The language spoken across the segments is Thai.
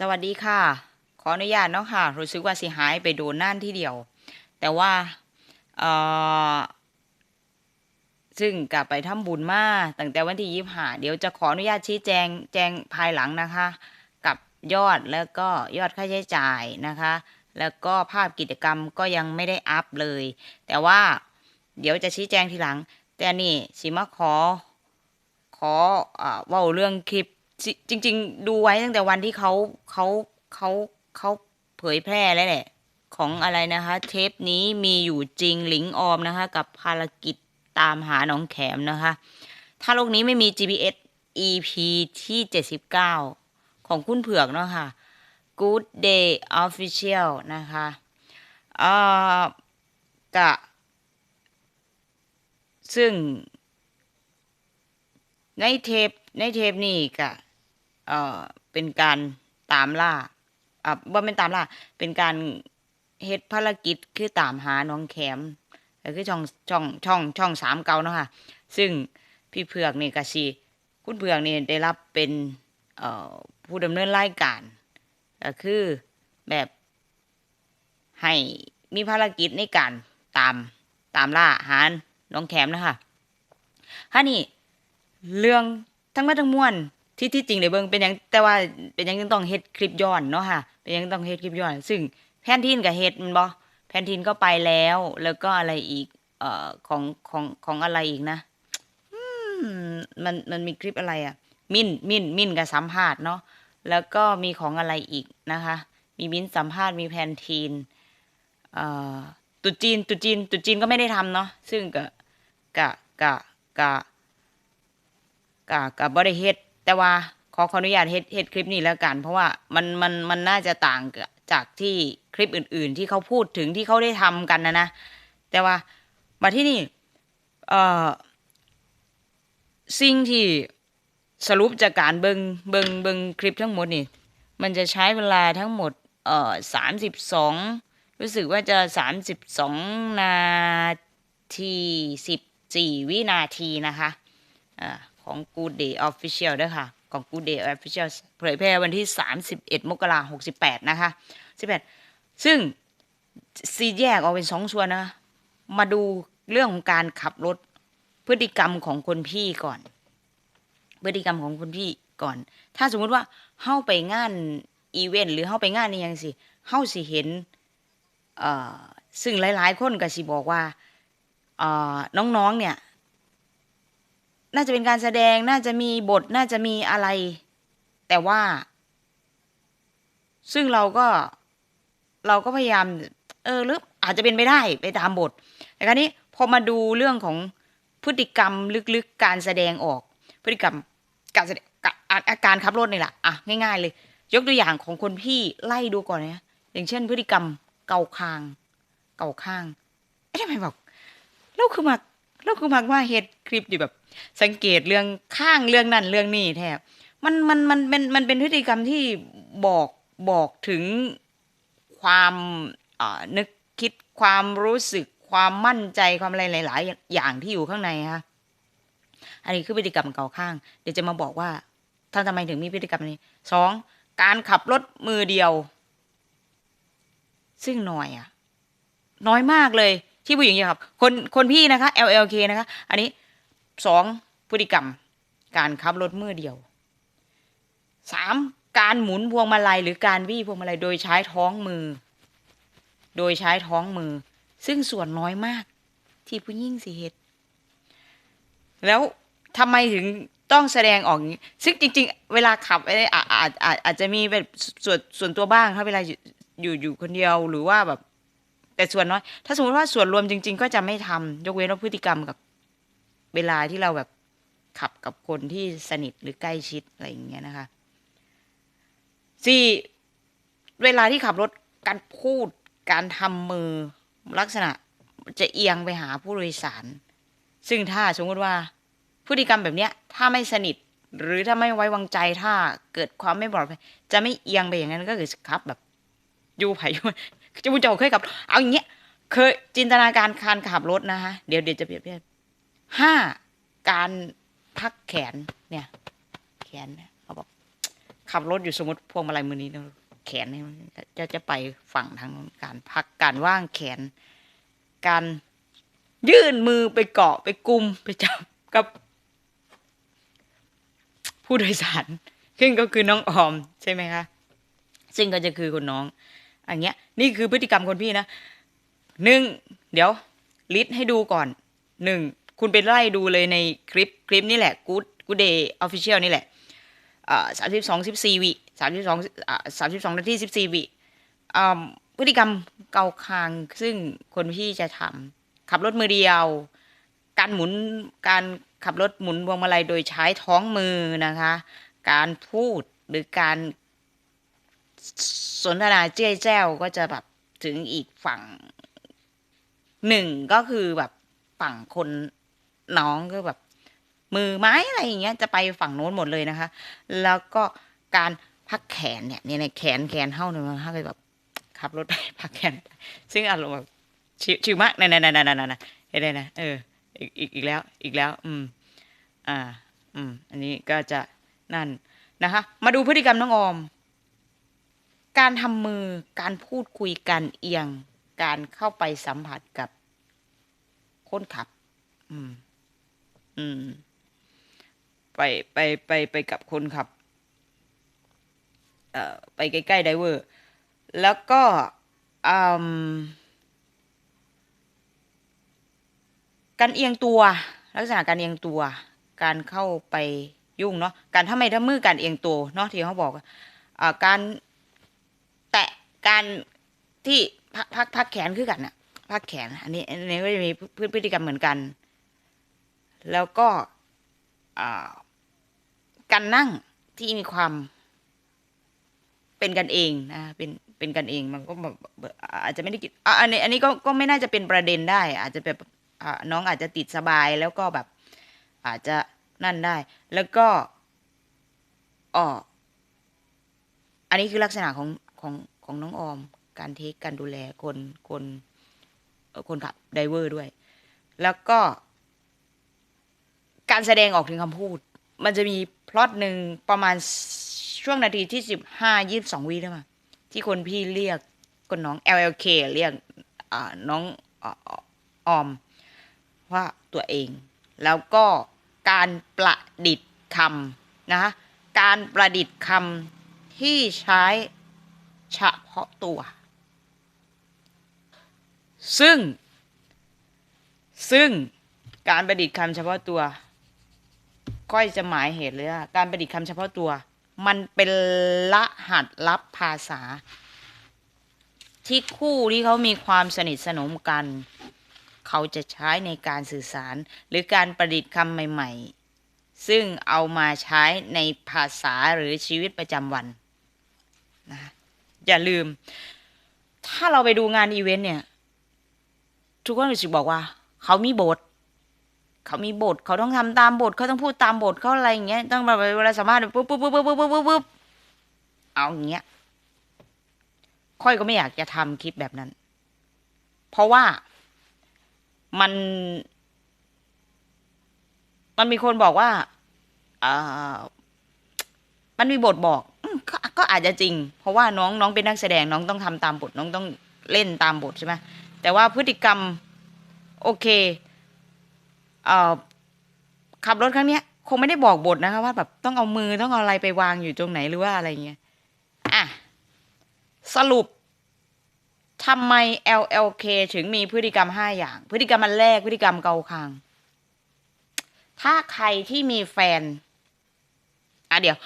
สวัสดีค่ะ ขออนุญาตเนาะค่ะ รู้สึกว่าสิหายไปโดนน่านที่เดียว แต่ว่าเอ่อซึ่งกลับไปทำบุญมาตั้งแต่วันที่ยี่ห้าเดี๋ยวจะขออนุญาตชี้แจงแจงภายหลังนะคะ กับยอดแล้วก็ยอดค่าใช้จ่ายนะคะ แล้วก็ภาพกิจกรรมก็ยังไม่ได้อัพเลย แต่ว่าเดี๋ยวจะชี้แจงทีหลัง แต่นี่สิมาขอ ขออ่าเว่าเรื่องคลิป จจริง ๆ ดูไว้ตั้งแต่วันที่เขาเขาเขาเขาเผยแพร่แล้วแหละ ของอะไรนะคะ เทปนี้มีอยู่จริงหลิงออมนะคะ กับภารกิจตามหาน้องแขมนะคะ ถ้าโลกนี้ไม่มี GPS EP ที่ 79 ของคุณเผือกเนาะค่ะ Good Day Official นะคะเอ่อกะซึ่ง ในเทปในเทปนี่ก็ เอ่อเป็นการตามล่าอ่าว่าเป็นตามล่า เป็นการเฮ็ดภารกิจคือตามหาน้องแขมก็คือช่องช่องช่องช่องสามเก่าเนาะค่ะ ซึ่งพี่เผือกนี่ก็สิคุณเผือกนี่ได้รับเป็นเอ่อผู้ดำเนินรายการก็คือแบบให้มีภารกิจในการตามตามล่าหาน้องแขมนะคะฮะนี่เรื่องทั้งหมดทั้งมวล ที่ที่จริงในเบิ่งเป็นยังแต่ว่าเป็นยังต้องเฮ็ดคลิปย้อนเนาะค่ะ เป็นยังต้องเฮ็ดคลิปย้อน ซึ่งแพนทีนกับเฮ็ดมันบ่แพนทีนก็ไปแล้ว แล้วก็อะไรอีก เอ่อของของของอะไรอีกนะมันมันมีคลิปอะไรอะ มินมินมินกับสัมภาษณ์เนาะแล้วก็มีของอะไรอีกนะคะ มีมินสัมภาษณ์มีแพนทีนเอ่อตุจีนตุจีนตุจีนก็ไม่ได้ทำเนาะซึ่งก็กะกะกะกะกะบ่ได้เฮ็ด แต่ว่าขอขออนุญาตเฮ็ดเฮ็ดคลิปนี้แล้วกัน เพราะว่ามันมันมันน่าจะต่างจากที่คลิปอื่น ๆ ที่เขาพูดถึงที่เขาได้ทำกันนะนะแต่ว่ามาที่นี่เอ่อสิ่งที่สรุปจากการเบิงเบิงเบิงคลิปทั้งหมดนี่ มันจะใช้เวลาทั้งหมดเอ่อสามสิบสองรู้สึกว่าจะสามสิบสองนาทีสิบสี่วินาทีนะคะอ่า ของ Good Day Official ด้วยค่ะ ของ Good Day Official เผยแพร่วันที่ 31 มกราคม68นะคะ18ซึ่งซีแยกออกเป็นสองส่วนนะ มาดูเรื่องของการขับรถพฤติกรรมของคนพี่ก่อน พฤติกรรมของคนพี่ก่อน ถ้าสมมุติว่าเข้าไปงานอีเวนต์หรือเข้าไปงานนี่ยังสิเข้าสิเห็นเอ่อซึ่งหลาย ๆ คนก็สิบอกว่าน้องๆเนี่ย น่าจะเป็นการแสดงน่าจะมีบทน่าจะมีอะไร แต่ว่า ซึ่งเราก็ เราก็พยายาม เออหรืออาจจะเป็นไปได้ไปตามบท แต่คราวนี้พอมาดูเรื่องของพฤติกรรมลึกๆ การแสดงออก พฤติกรรมการแสดงอาอาการขับรถนี่แหละอะง่ายๆเลย ยกตัวอย่างของคนพี่ไล่ดูก่อนนะอย่างเช่น พฤติกรรมเกาคาง เกาข้างเอ๊ะทำไมบอกเราคือมัก เราคือมักว่าเฮ็ดคลิปอยู่แบบ สังเกตเรื่องข้างเรื่องนั่นเรื่องนี้แทบมันมันมันเป็นมันเป็นพฤติกรรมที่บอกบอกถึงความนึกคิดความรู้สึกความมั่นใจความอะไรหลาย ๆ อย่างที่อยู่ข้างในฮะอันนี้คือพฤติกรรมเก่าข้าง เดี๋ยวจะมาบอกว่าท่านทำไมถึงมีพฤติกรรมนี้สองการขับรถมือเดียว ซึ่งน้อยอะน้อยมากเลย ที่ผู้หญิงจะขับ คนคนพี่นะคะ LLK นะคะ อันนี้สองพฤติกรรม การขับรถมือเดียวสามการหมุนพวงมาลัยหรือการวี่พวงมาลัยโดยใช้ท้องมือ โดยใช้ท้องมือ ซึ่งส่วนน้อยมาก ที่ผู้หญิงสิเหตุแล้วทำไมถึงต้องแสดงออกนี้ซึ่งจริง ๆ เวลาขับอาอาจอาจอาจจะมีแบบส่วนส่วนตัวบ้างถ้าเวลาอยู่อยู่คนเดียวหรือว่าแบบ แต่ส่วนน้อย ถ้าสมมติว่าส่วนรวมจริง ๆ ก็จะไม่ทำยกเว้นว่าพฤติกรรมกับเวลาที่เราแบบขับกับคนที่สนิทหรือใกล้ชิดอะไรอย่างเงี้ยนะคะสี่เวลาที่ขับรถการพูดการทำมือลักษณะจะเอียงไปหาผู้โดยสาร ซึ่งถ้าสมมติว่าพฤติกรรมแบบเนี้ย ถ้าไม่สนิทหรือถ้าไม่ไว้วางใจถ้าเกิดความไม่ปลอดภัยจะไม่เอียงไปอย่างนั้นก็คือขับแบบยู่ไผ่อยู่ จะบุญเจ้าเคยขับ เอาอย่างเงี้ยเคยจินตนาการการขับรถนะคะเดี๋ยวเดี๋ยวจะเปรียบเทียบห้าการพักแขนเนี่ย แขนเนี่ยเขาบอกขับรถอยู่สมมติพวงมาลัยมือนี้นะแขนเนี่ยจะจะไปฝั่งทางการพักการว่างแขน การยื่นมือไปเกาะไปกุมไปจับกับ ผู้โดยสารซึ่งก็คือน้องออมใช่ไหมคะซึ่งก็จะคือคุณน้อง อันเนี้ยนี่คือพฤติกรรมคนพี่นะหนึ่งเดี๋ยวลิสต์ให้ดูก่อนหนึ่งคุณไปไล่ดูเลยในคลิปคลิปนี่แหละ Good Good Day Official นี่แหละสามสิบสองสิบสี่วิสามสิบสองสามสิบสองนาทีสิบสี่วิพฤติกรรมเกาคางซึ่งคนพี่จะทำขับรถมือเดียว การหมุนการขับรถหมุนพวงมาลัยโดยใช้ท้องมือนะคะ การพูดหรือการ สนทนาเจ้ยแจ้วก็จะแบบถึงอีกฝั่งหนึ่งก็คือแบบฝั่งคนน้องก็แบบ มือไม้อะไรอย่างเงี้ยจะไปฝั่งโน้นหมดเลยนะคะ แล้วก็การพักแขนเนี่ยเนี่ยในแขนแขนเท่าหนึ่งถ้าเกิดแบบขับรถไปพักแขน ซึ่งอารมณ์แบบชิวมากนั่นนั่นนั่นนั่นนั่นเห็นไหมนะเอออีกอีกอีกแล้วอีกแล้ว อืม อ่า อืม อันนี้ก็จะนั่นนะคะ มาดูพฤติกรรมน้องออม การทำมือการพูดคุยกันเอียง การเข้าไปสัมผัสกับคนขับ อืม อืม ไปไปไปไปกับคนขับ เอ่อ ไปใกล้ๆไดเวอร์ แล้วก็อืมการเอียงตัว ลักษณะการเอียงตัว การเข้าไปยุ่งเนาะการทำไมทำมือการเอียงตัวเนาะที่เขาบอกอ่าการ การที่พักพักพักแขนคือกันน่ะพักแขน อันนี้อันนี้ก็จะมีพฤพฤติกรรมเหมือนกัน แล้วก็การนั่งที่มีความ เป็นกันเองนะเป็นเป็นกันเองมันก็แบบอาจจะไม่ได้กินอะอันนี้ อันนี้ก็ก็ไม่น่าจะเป็นประเด็นได้ อาจจะแบบน้องอาจจะติดสบายแล้วก็แบบ อาจจะนั่นได้ แล้วก็อ๋ออันนี้คือลักษณะของของ ของน้องออม การเทคการดูแลคนคนคนขับไดเวอร์ด้วย แล้วก็ การแสดงออกถึงคำพูด มันจะมีพล็อตหนึ่งประมาณช่วงนาทีที่สิบห้ายี่สิบสองวิได้ไหมที่คนพี่เรียกคนน้อง LLK เรียกน้องอออมว่าตัวเอง แล้วก็การประดิษฐ์คำนะคะการประดิษฐ์คำที่ใช้ เฉพาะตัว ซึ่ง ซึ่งการประดิษฐ์คำเฉพาะตัวก้อยจะหมายเหตุเลยว่าการประดิษฐ์คำเฉพาะตัว มันเป็นรหัสลับภาษา ที่คู่ที่เขามีความสนิทสนมกัน เขาจะใช้ในการสื่อสารหรือการประดิษฐ์คำใหม่ ๆ ซึ่งเอามาใช้ในภาษาหรือชีวิตประจำวันนะ อย่าลืม ถ้าเราไปดูงานอีเวนต์เนี่ย ทุกคนรู้สึกบอกว่า เขามีบท เขามีบท เขาต้องทำตามบท เขาต้องพูดตามบทเขาอะไรอย่างเงี้ย ต้องแบบเวลาสามารถปุ๊บปุ๊บปุ๊บปุ๊บปุ๊บปุ๊บปุ๊บเอาอย่างเงี้ย ค่อยก็ไม่อยากจะทำคลิปแบบนั้น เพราะว่ามัน มันมีคนบอกว่าอ่อมันมีบทบอก ก็ก็อาจจะจริง เพราะว่าน้องน้องเป็นนักแสดงน้องต้องทำตามบทน้องต้องเล่นตามบทใช่ไหมแต่ว่าพฤติกรรมโอเคเอ่อขับรถครั้งเนี้ยคงไม่ได้บอกบทนะคะว่าแบบต้องเอามือต้องเอาอะไรไปวางอยู่ตรงไหนหรือว่าอะไรเงี้ยอะสรุปทำไม LLK ถึงมีพฤติกรรมห้าอย่าง พฤติกรรมอันแรกพฤติกรรมเกาคาง ถ้าใครที่มีแฟนอะเดี๋ยว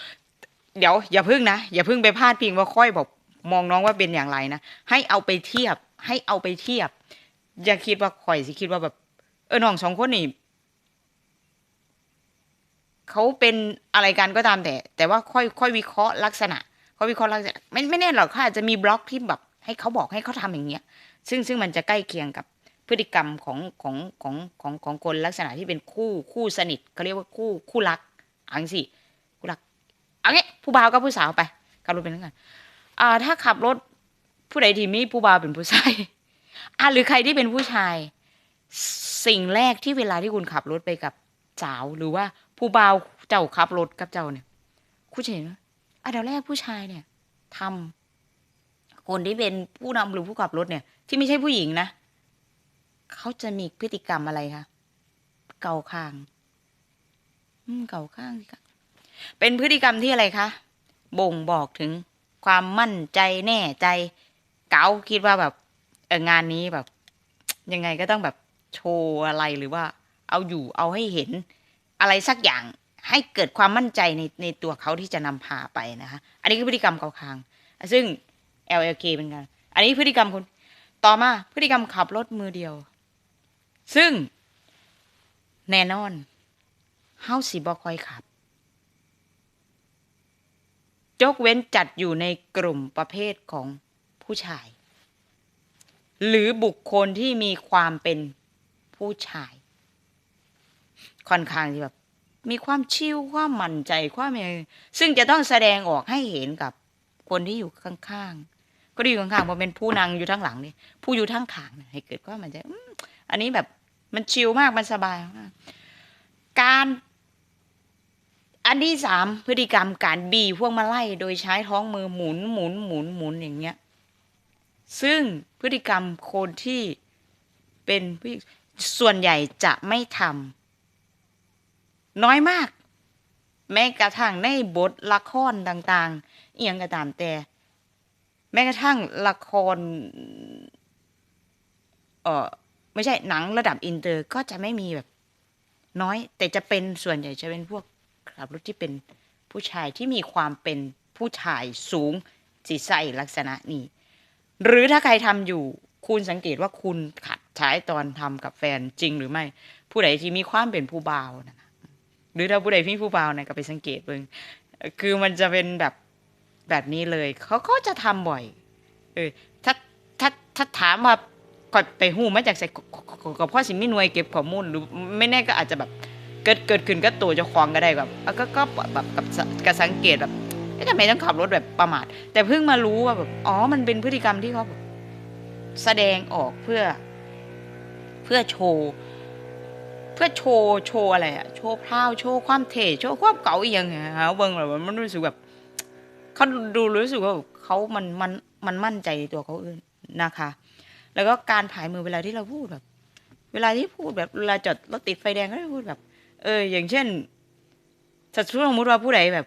เดี๋ยวอย่าพึ่งนะ อย่าพึ่งไปพาดพิงว่าค่อยบอกมองน้องว่าเป็นอย่างไรนะให้เอาไปเทียบ ให้เอาไปเทียบ อย่าคิดว่าข่อยสิคิดว่าแบบ เออน้องสองคนนี่เขาเป็นอะไรกันก็ตามแต่ แต่ว่าค่อยค่อยวิเคราะห์ลักษณะค่อยวิเคราะห์ลักษณะไม่ไม่แน่หรอกเขาอาจจะมีบล็อกที่แบบ ให้เขาบอกให้เขาทำอย่างเงี้ย ซึ่งซึ่งมันจะใกล้เคียงกับพฤติกรรมของของของของของคนลักษณะที่เป็นคู่คู่สนิทเขาเรียกว่าคู่คู่รักอังสิ เอางี้ผู้บ่าวกับผู้สาวไปขับรถเป็นยังไงอ่าถ้าขับรถผู้ใดที่มีผู้บ่าวเป็นผู้ชายอ่าหรือใครที่เป็นผู้ชาย สิ่งแรกที่เวลาที่คุณขับรถไปกับสาวหรือว่าผู้บ่าวเจ้าขับรถกับเจ้าเนี่ยคุณเห็นว่าอันดับแรกผู้ชายเนี่ยทำคนที่เป็นผู้นำหรือผู้ขับรถเนี่ย ที่ไม่ใช่ผู้หญิงนะเขาจะมีพฤติกรรมอะไรคะเก่าคาง อืม เก่าข้างสิคะ เป็นพฤติกรรมที่อะไรคะ บ่งบอกถึงความมั่นใจแน่ใจ เก๋าคิดว่าแบบเอองานนี้แบบ ยังไงก็ต้องแบบโชว์อะไรหรือว่า เอาอยู่เอาให้เห็น อะไรสักอย่างให้เกิดความมั่นใจในในตัวเขาที่จะนำพาไปนะคะ อันนี้คือพฤติกรรมเกาคาง ซึ่ง LLK เป็นกัน อันนี้พฤติกรรมคน ต่อมาพฤติกรรมขับรถมือเดียว ซึ่ง แน่นอนเฮาสิบ่ค่อยขับ ยกเว้นจัดอยู่ในกลุ่มประเภทของผู้ชาย หรือบุคคลที่มีความเป็นผู้ชาย ค่อนข้างที่แบบมีความชิลความมั่นใจความอะไรซึ่งจะต้องแสดงออกให้เห็นกับคนที่อยู่ข้างๆ ก็ที่อยู่ข้างๆพอเป็นผู้นางอยู่ทั้งหลังนี่ผู้อยู่ทั้งขางให้เกิดความมั่นใจอันนี้แบบมันชิลมากมันสบายมากการ อันที่สามพฤติกรรมการบีพวกมาไล่โดยใช้ท้องมือหมุนหมุนหมุนหมุนอย่างเงี้ย ซึ่งพฤติกรรมคนที่เป็นผู้ส่วนใหญ่จะไม่ทำน้อยมาก แม้กระทั่งในบทละครต่างๆ เอียงก็ตามแต่ แม้กระทั่งละครเออไม่ใช่หนังระดับอินเตอร์ก็จะไม่มีแบบน้อย แต่จะเป็นส่วนใหญ่จะเป็นพวก ขับรถที่เป็นผู้ชายที่มีความเป็นผู้ชายสูงสีใส่ลักษณะนี้ หรือถ้าใครทำอยู่คุณสังเกตว่าคุณขัดใช้ตอนทำกับแฟนจริงหรือไม่ ผู้ใดที่มีความเป็นผู้บ่าวนะหรือถ้าผู้ใดมีผู้บ่าวนะก็ไปสังเกตเบิ่งคือมันจะเป็นแบบแบบนี้เลย เขาก็จะทำบ่อย เออถ้าถ้าถ้าถามว่าก่อนไปหูมาจากใส่กับพ่อสิมีหน่วยเก็บข้อมูลหรือไม่แน่ก็อาจจะแบบ เกิดเกิดขึ้นก็ตัวเจ้าของก็ได้แบบก็ก็แบบกับกับสังเกตแบบทำไมต้องขับรถแบบประมาท แต่เพิ่งมารู้ว่าแบบอ๋อมันเป็นพฤติกรรมที่เขาแสดงออกเพื่อ เพื่อโชว์ เพื่อโชว์โชว์อะไรอะโชว์พราวโชว์ความเท่โชว์ความเก๋าอีกอย่างเงี้ยฮะเบิ่งแบบมันรู้สึกแบบเขาดูรู้สึกว่าเขามันมันมันมั่นใจในตัวเขาเองนะคะ แล้วก็การผายมือเวลาที่เราพูดแบบ เวลาที่พูดแบบเวลาจอดรถติดไฟแดงก็จะพูดแบบ เออ อย่างเช่นถ้าสมมติว่าผู้ใดแบบ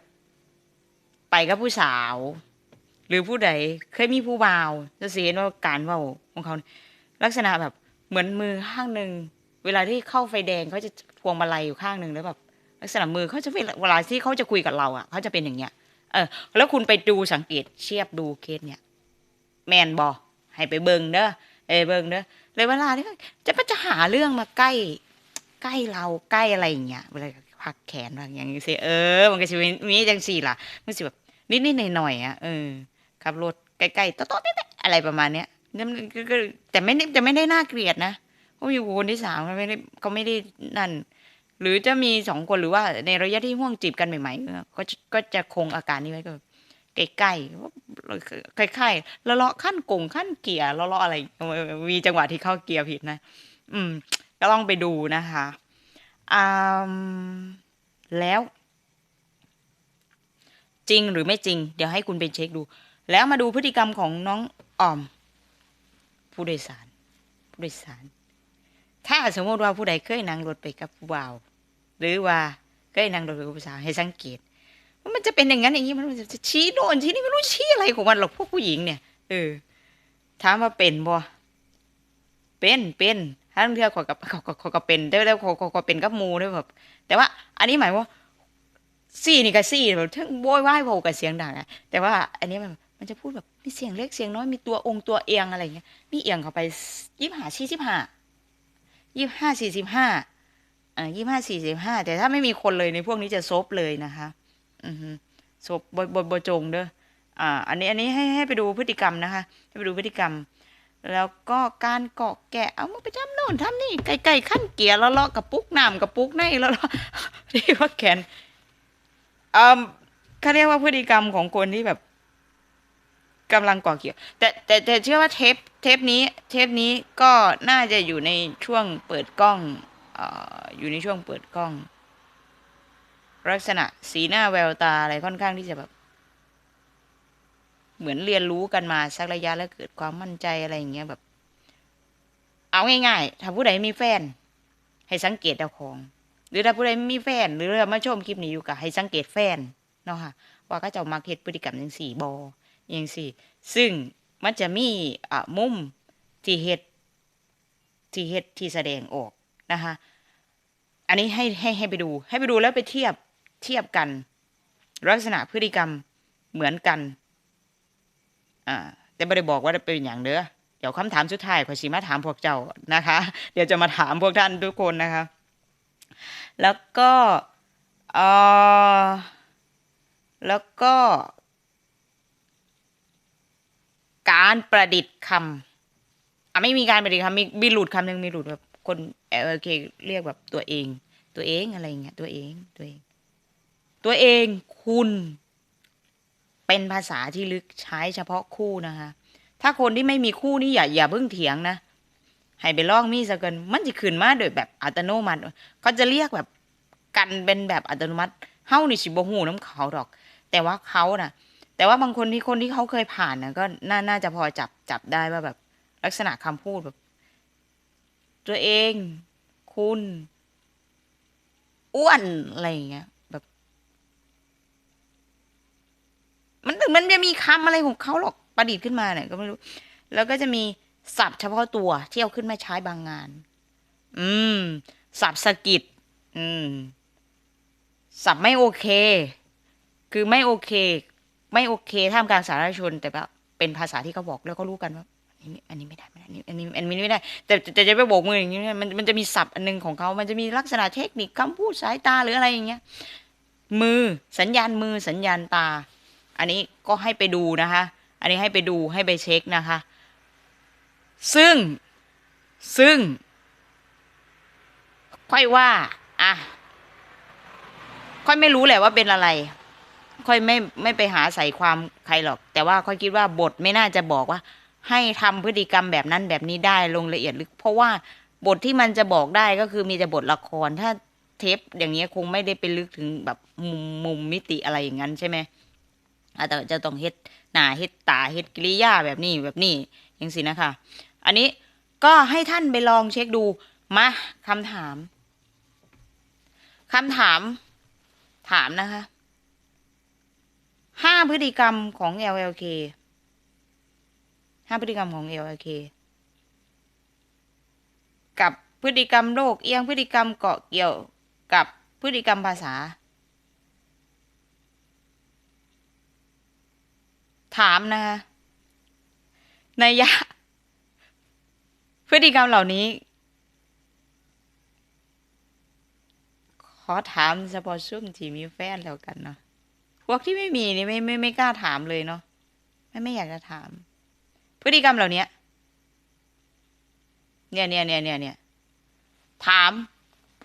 ไปกับผู้สาว หรือผู้ใดเคยมีผู้บ่าวจะเสียว่าการเว่าของเขา ลักษณะแบบเหมือนมือข้างหนึ่งเวลาที่เข้าไฟแดงเขาจะพวงมาลัยอยู่ข้างหนึ่งแล้วแบบลักษณะมือเขาจะเวลาเวลาที่เขาจะคุยกับเราอะเขาจะเป็นอย่างเงี้ย เออ แล้วคุณไปดูสังเกตเทียบดูเคสเนี่ย แมนบอให้ไปเบิงเด้อเอเบิงเด้อเลยเวลาที่จะมันจะหาเรื่องมาใกล้ ใกล้เราใกล้อะไรอย่างเงี้ยเวลาพักแขนพักอย่างเงี้สิเออ มันก็จะมีมีจังสี่ล่ะมันสิแบบนิดนิดหน่อยหน่อยอะเออขับรถใกล้ๆโต๊ะๆๆอะไรประมาณเนี้ยนี่นก็แต่ไม่ได้แต่ไม่ได้น่าเกลียดนะเพราะอยู่คนที่สามเขาไม่ได้เขาไม่ได้นั่น หรือจะมีสองคนหรือว่าในระยะที่ห่วงจีบกันใหม่ๆก็จะก็จะคงอาการนี้ไว้ก็ใกล้ๆคล้ายๆละเลาะขั้นกงขั้นเกียร์ละเลาะอะไร มีจังหวะที่เข้าเกียร์ผิดนะ อืม ก็ต้องไปดูนะคะอ่าแล้ว จริงหรือไม่จริง เดี๋ยวให้คุณไปเช็คดู แล้วมาดูพฤติกรรมของน้องออม ผู้โดยสาร ผู้โดยสาร ถ้าสมมติว่าผู้ใดเคยนั่งรถไปกับผู้บ่าว หรือว่าเคยนั่งรถไปกับผู้สาวให้สังเกตว่ามันจะเป็นอย่างนั้นอย่างนี้มันจะชี้โน่นชี้นี่ไม่รู้ชี้อะไรของมันหรอกพวกผู้หญิงเนี่ยเออถามว่าเป็นบ่เป็นเป็น ถ้าเทื่อขอกับขอขอขอกับเป็นได้แล้วขอขอขอเป็นกับมูด้วยแบบ แต่ว่า อันนี้หมายว่าซี่นี่กับซี่แบบทั้งโวยวายโวกับเสียงดังอะแต่ว่า อันนี้มันมันจะพูดแบบมีเสียงเล็กเสียงน้อยมีตัวองค์ตัวเอียงอะไรเงี้ยมีเอียงเข้าไปยี่ห้าสี่สิบห้ายี่ห้าสี่สิบห้าอ่ายี่ห้าสี่สิบห้าแต่ถ้าไม่มีคนเลยในพวกนี้จะซบเลยนะคะ อือฮึซบบบบบบจงเด้ออ่า อันนี้อันนี้ให้ให้ไปดูพฤติกรรมนะคะ ให้ไปดูพฤติกรรม แล้วก็การเกาะแกะ เอามาไปทำโน่นทำนี่ไก่ๆขั้นเกียร์แล้วเลาะกับปุ๊กน้ำกับปุ๊กในแล้วเลาะเรียกว่าแขนเอ่อเขาเรียกว่าพฤติกรรมของคนที่แบบกำลังเกาะเกี่ยว แต่แต่แต่เชื่อว่าเทปเทปนี้ เทปนี้ก็น่าจะอยู่ในช่วงเปิดกล้องเอ่ออยู่ในช่วงเปิดกล้อง ลักษณะสีหน้าแววตาอะไรค่อนข้างที่จะแบบ เหมือนเรียนรู้กันมาสักระยะแล้วเกิดความมั่นใจอะไรอย่างเงี้ยแบบ เอาง่ายๆถ้าผู้ใดมีแฟน ให้สังเกตเจ้าของ หรือถ้าผู้ใดไม่มีแฟน หรือมาชมคลิปนี้อยู่กับให้สังเกตแฟนเนาะค่ะว่าก็จะมาเฮ็ดพฤติกรรมจังสี่บอยังสี่ ซึ่งมันจะมีอะมุมที่เฮ็ดที่เฮ็ดที่แสดงออกนะคะอันนี้ให้ให้ให้ไปดู ให้ไปดูแล้วไปเทียบเทียบกัน ลักษณะพฤติกรรมเหมือนกัน อ่าแต่ไม่ได้บอกว่าเป็นอย่างเด้อเดี๋ยวคำถามสุดท้ายขอชิมาถามพวกเจ้านะคะ เดี๋ยวจะมาถามพวกท่านทุกคนนะคะ แล้วก็เออแล้วก็ การประดิษฐ์คำอะไม่มีการประดิษฐ์คำมีมีหลุดคำหนึ่งมีหลุดแบบคนเออเคเรียกแบบตัวเอง ตัวเองอะไรเงี้ยตัวเองตัวเอง ตัวเองคุณ เป็นภาษาที่ลึกใช้เฉพาะคู่นะคะ ถ้าคนที่ไม่มีคู่นี่อย่าอย่าเพิ่งเถียงนะ ให้ไปลองมีสักกันมันจะขึ้นมาโดยแบบอัตโนมัติเขาจะเรียกแบบกันเป็นแบบอัตโนมัติเฮ้านี่สิบหูน้ำเขาดอก แต่ว่าเขาน่ะ แต่ว่าบางคนที่คนที่เขาเคยผ่านน่ะก็น่าน่าจะพอจับจับได้ว่าแบบ ลักษณะคำพูดแบบ ตัวเอง คุณ อ้วนอะไรอย่างเงี้ย แบบ มันถึงมันจะมีคำอะไรของเขาหรอกประดิษฐ์ขึ้นมาเนี่ยก็ไม่รู้ แล้วก็จะมีศัพท์เฉพาะตัวที่เอาขึ้นมาใช้บางงาน อืม ศัพท์สะกิดอืม ศัพท์ไม่โอเค คือไม่โอเค ไม่โอเคท่ามกลางสาธารณชน แต่แบบเป็นภาษาที่เขาบอกแล้วก็รู้กันว่าอันนี้อันนี้ไม่ได้ไม่ได้อันนี้อันนี้อันนี้ไม่ได้ แต่แต่แต่จะไปโบกมืออย่างนี้เนี่ยมันมันจะมีศัพท์อันหนึงของเขา มันจะมีลักษณะเทคนิคคำพูดสายตาหรืออะไรอย่างเงี้ย มือสัญญาณมือสัญญาณตา อันนี้ก็ให้ไปดูนะคะ อันนี้ให้ไปดูให้ไปเช็คนะคะ ซึ่งซึ่ง ค่อยว่า อะ ค่อยไม่รู้แหละว่าเป็นอะไร ค่อยไม่ไม่ไปหาใส่ความใครหรอก แต่ว่าค่อยคิดว่าบทไม่น่าจะบอกว่า ให้ทำพฤติกรรมแบบนั้นแบบนี้ได้ลงละเอียดลึก เพราะว่าบทที่มันจะบอกได้ก็คือมีแต่บทละคร ถ้าเทปอย่างเงี้ยคงไม่ได้ไปลึกถึงแบบมุมมุมมิติอะไรอย่างนั้นใช่ไหม อาจจะจะต้องเฮ็ดหน้าเฮ็ดตาเฮ็ดกิริยาแบบนี้แบบนี้อย่างสินะคะ อันนี้ก็ให้ท่านไปลองเช็คดูมาคำถามคำถาม ถามนะคะห้าพฤติกรรมของ LLK ห้าพฤติกรรมของ LLK กับพฤติกรรมโลกเอียงพฤติกรรมเกาะเกี่ยวกับพฤติกรรมภาษา ถามนะคะในยะ พฤติกรรมเหล่านี้ ขอถามเฉพาะซุ่มที่มีแฟนแล้วกันเนาะพวกที่ไม่มีนี่ไม่ไม่ไม่กล้าถามเลยเนาะไม่ไม่อยากจะถาม พฤติกรรมเหล่านี้เนี่ยเนี่ยเนี่ยเนี่ยเนี่ยถาม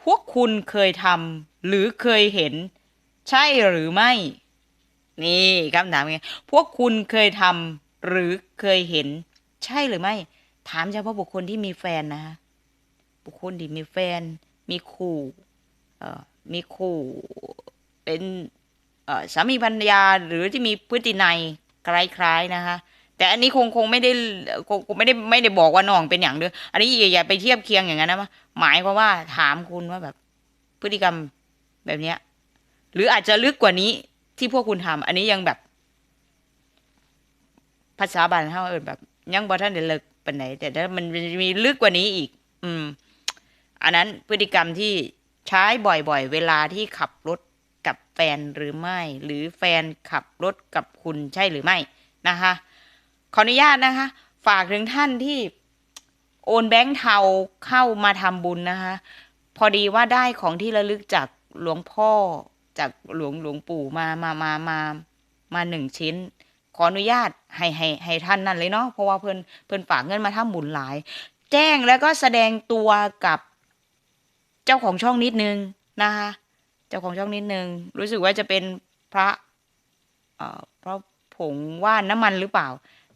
พวกคุณเคยทำหรือเคยเห็น ใช่หรือไม่ นี่คำถามไงพวกคุณเคยทำหรือเคยเห็น ใช่หรือไม่ ถามเฉพาะบุคคลที่มีแฟนนะฮะบุคคลที่มีแฟน มีคู่เอ่อมีคู่เป็นเอ่อสามีภรรยาหรือที่มีพฤตินัยคล้ายๆนะคะแต่อันนี้คงคงไม่ได้คงไม่ได้ไม่ได้บอกว่าน้องเป็นอย่างเดียวอันนี้อย่าอย่าไปเทียบเคียงอย่างนั้นนะหมายความว่าถามคุณว่าแบบพฤติกรรมแบบเนี้ย หรืออาจจะลึกกว่านี้ ที่พวกคุณทำอันนี้ยังแบบ ภาษาบาลเท่าเอินแบบ ยังบ่ท่านเดลิกปานไหน แต่ถ้ามันมีลึกกว่านี้อีก อืม อันนั้นพฤติกรรมที่ใช้บ่อยๆ เวลาที่ขับรถกับแฟนหรือไม่ หรือแฟนขับรถกับคุณใช่หรือไม่นะคะ ขออนุญาตนะคะ ฝากถึงท่านที่โอนแบงค์เทาเข้ามาทำบุญนะคะ พอดีว่าได้ของที่ระลึกจากหลวงพ่อ จากหลวงหลวงปู่มามามามามาหนึ่งชิ้น ขออนุญาตให้ให้ให้ท่านนั่นเลยเนาะเพราะว่าเพิ่นเพิ่นฝากเงินมาทำบุญหลาย แจ้งแล้วก็แสดงตัวกับเจ้าของช่องนิดนึงนะคะ เจ้าของช่องนิดนึง รู้สึกว่าจะเป็นพระเอ่อพระผงว่านน้ำมันหรือเปล่า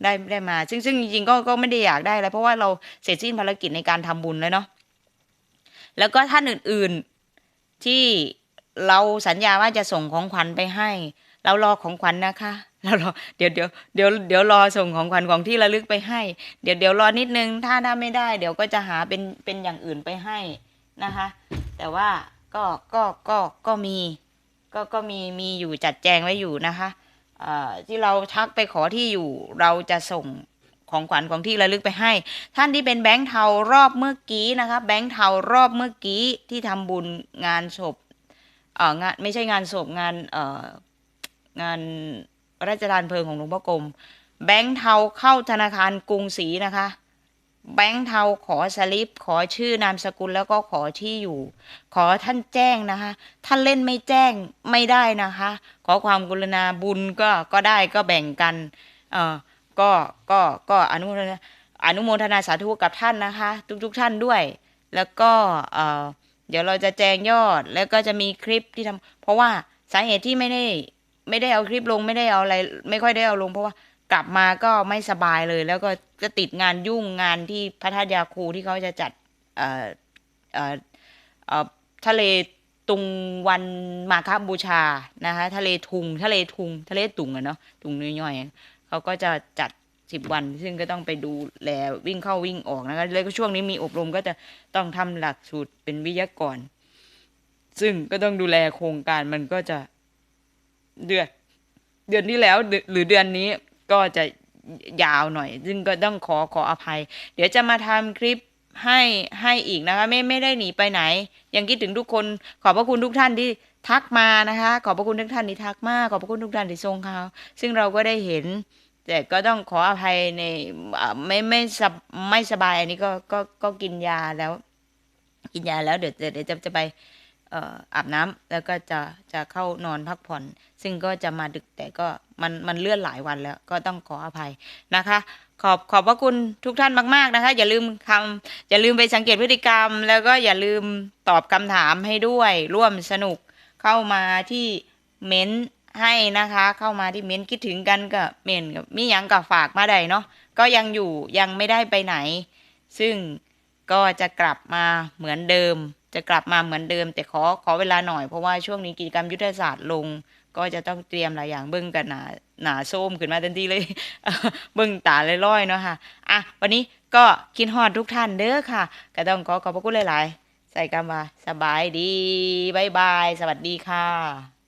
ได้ได้มา ซึ่งซึ่งจริงๆก็ก็ไม่ได้อยากได้อะไรเพราะว่าเราเสร็จสิ้นภารกิจในการทำบุญแล้วเนาะแล้วก็ท่านอื่น ๆที่ เราสัญญาว่าจะส่งของขวัญไปให้ เรารอของขวัญนะคะแล้วรอเดี๋ยวเดี๋ยวเดี๋ยวเดี๋ยวรอส่งของขวัญของที่ระลึกไปให้ เดี๋ยวเดี๋ยวรอนิดนึง ถ้าถ้าไม่ได้ เดี๋ยวก็จะหาเป็นเป็นอย่างอื่นไปให้นะคะ แต่ว่าก็ก็ก็ก็มี ก็ก็มีมีอยู่จัดแจงไว้อยู่นะคะอ่อที่เราทักไปขอที่อยู่เราจะส่งของขวัญของที่ระลึกไปให้ ท่านที่เป็นแบงค์เทารอบเมื่อกี้นะคะ แบงค์เทารอบเมื่อกี้ที่ทำบุญงานศพ เอองานไม่ใช่งานศพงานเอ่องานราชทานเพลิงของหลวงพ่อกรมแบงค์เทาเข้าธนาคารกรุงศรีนะคะ แบงค์เทาขอสลิป ขอชื่อนามสกุลแล้วก็ขอที่อยู่ ขอท่านแจ้งนะคะ ท่านเล่นไม่แจ้งไม่ได้นะคะ ขอความกรุณาบุญก็ก็ได้ก็แบ่งกัน เอ่อก็ก็ก็อนุโมทนาอนุโมทนาสาธุกับท่านนะคะ ทุกๆทท่านด้วย แล้วก็เอ่อ เดี๋ยวเราจะแจงยอดแล้วก็จะมีคลิปที่ทำเพราะว่าสาเหตุที่ไม่ได้ไม่ได้เอาคลิปลงไม่ได้เอาอะไร ไม่ค่อยได้เอาลง เพราะว่ากลับมาก็ไม่สบายเลย แล้วก็ก็ติดงานยุ่งงานที่พระธาตุยาคูที่เขาจะจัดเอ่อเอ่อเอ่อทะเลตุงวันมาคบูชานะคะทะเลทุง ทะเลทุง ทะเลตุงอะเนาะตุงย่อยๆเขาก็จะจัด สิบวัน ซึ่งก็ต้องไปดูแลวิ่งเข้าวิ่งออกนะคะแล้วก็ช่วงนี้มีอบรมก็จะต้องทำหลักสูตรเป็นวิทยากร ซึ่งก็ต้องดูแลโครงการมันก็จะเดือนเดือนที่แล้วหรือเดือนนี้ก็จะยาวหน่อย ซึ่งก็ต้องขอขออภัย เดี๋ยวจะมาทำคลิปให้ให้อีกนะคะไม่ไม่ได้หนีไปไหน ยังคิดถึงทุกคน ขอบพระคุณทุกท่านที่ทักมานะคะ ขอบพระคุณทุกท่านที่ทักมาขอบพระคุณทุกท่านที่ส่งข่าวซึ่งเราก็ได้เห็น แต่ก็ต้องขออภัยในอ่ไม่ไม่สบไม่สบายอันนี้ก็ก็ก็กินยาแล้ว กินยาแล้วเดี๋ยวเดี๋ยวจะจะไปเอ่ออาบน้ำแล้วก็จะจะเข้านอนพักผ่อน ซึ่งก็จะมาดึกแต่ก็มันมันเลื่อนหลายวันแล้ว ก็ต้องขออภัยนะคะ ขอบขอบพระคุณทุกท่านมาก ๆนะคะ อย่าลืมคำอย่าลืมไปสังเกตพฤติกรรม แล้วก็อย่าลืมตอบคำถามให้ด้วยร่วมสนุกเข้ามาที่เม้นต์ ให้นะคะ เข้ามาที่เม้นต์คิดถึงกันก็เม้นกับมียังกับฝากมาได้เนาะก็ยังอยู่ยังไม่ได้ไปไหน ซึ่งก็จะกลับมาเหมือนเดิม จะกลับมาเหมือนเดิม แต่ขอขอเวลาหน่อยเพราะว่าช่วงนี้กิจกรรมยุทธศาสตร์ลง ก็จะต้องเตรียมหลายอย่างเบิ้งกันหนาหนาโซมขึ้นมาทันทีเลยเบิ้งตาเลยล้อยเนาะค่ะอะวันนี้ก็คิดฮอดทุกท่านเด้อค่ะ ก็ต้องขอขอบพระคุณหลาย ๆ ใส่กันมาสบายดีบายบาย สวัสดีค่ะ